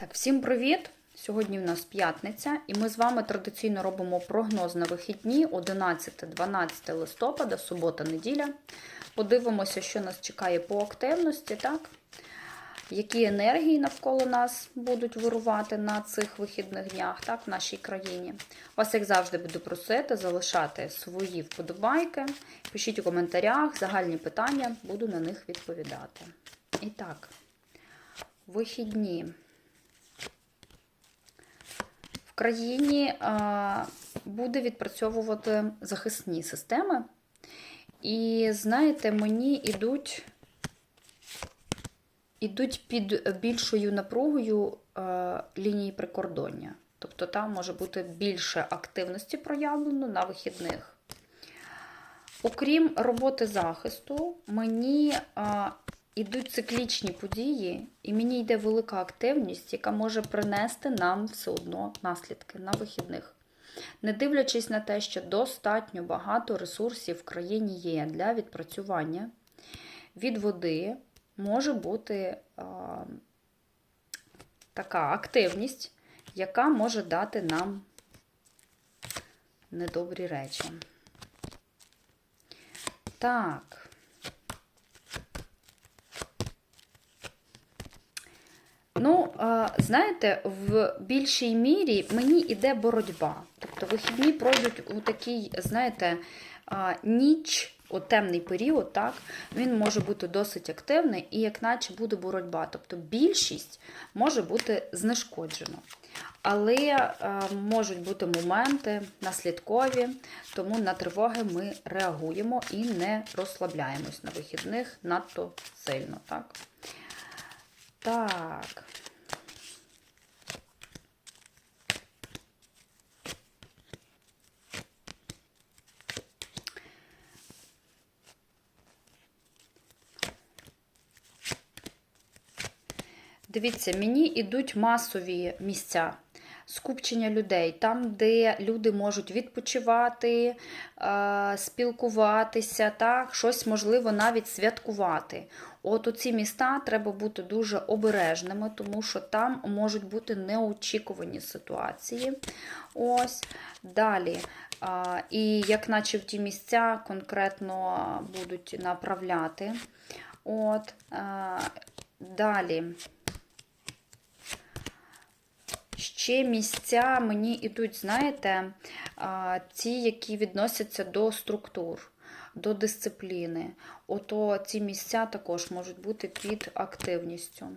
Так, всім привіт! Сьогодні в нас п'ятниця, і ми з вами традиційно робимо прогноз на вихідні 11-12 листопада, субота, неділя. Подивимося, що нас чекає по активності, так? Які енергії навколо нас будуть вирувати на цих вихідних днях, так, в нашій країні. Вас, як завжди, буду просити залишати свої вподобайки. Пишіть у коментарях загальні питання, буду на них відповідати. І так, вихідні. В країні буде відпрацьовувати захисні системи. І знаєте, мені йдуть, ідуть під більшою напругою а, лінії прикордоння. Тобто там може бути більше активності проявлено на вихідних. Окрім роботи захисту, мені а, ідуть циклічні події, і мені йде велика активність, яка може принести нам все одно наслідки на вихідних. Не дивлячись на те, що достатньо багато ресурсів в країні є для відпрацювання, від води може бути а, така активність, яка може дати нам недобрі речі. Так. Знаєте, в більшій мірі мені йде боротьба. Тобто вихідні пройдуть у такий, знаєте, ніч, у темний період, так, він може бути досить активний і, як наче, буде боротьба. Тобто більшість може бути знешкоджено. Але е, можуть бути моменти наслідкові, тому на тривоги ми реагуємо і не розслабляємось на вихідних надто сильно. Так. Так. Дивіться, мені йдуть масові місця. Скупчення людей, там, де люди можуть відпочивати, спілкуватися, так, щось можливо навіть святкувати. От у ці міста треба бути дуже обережними, тому що там можуть бути неочікувані ситуації. Ось далі. І як наче в ті місця конкретно будуть направляти. От, Далі. Ще місця мені йдуть, знаєте, ті, які відносяться до структур, до дисципліни. Ото ці місця також можуть бути під активністю.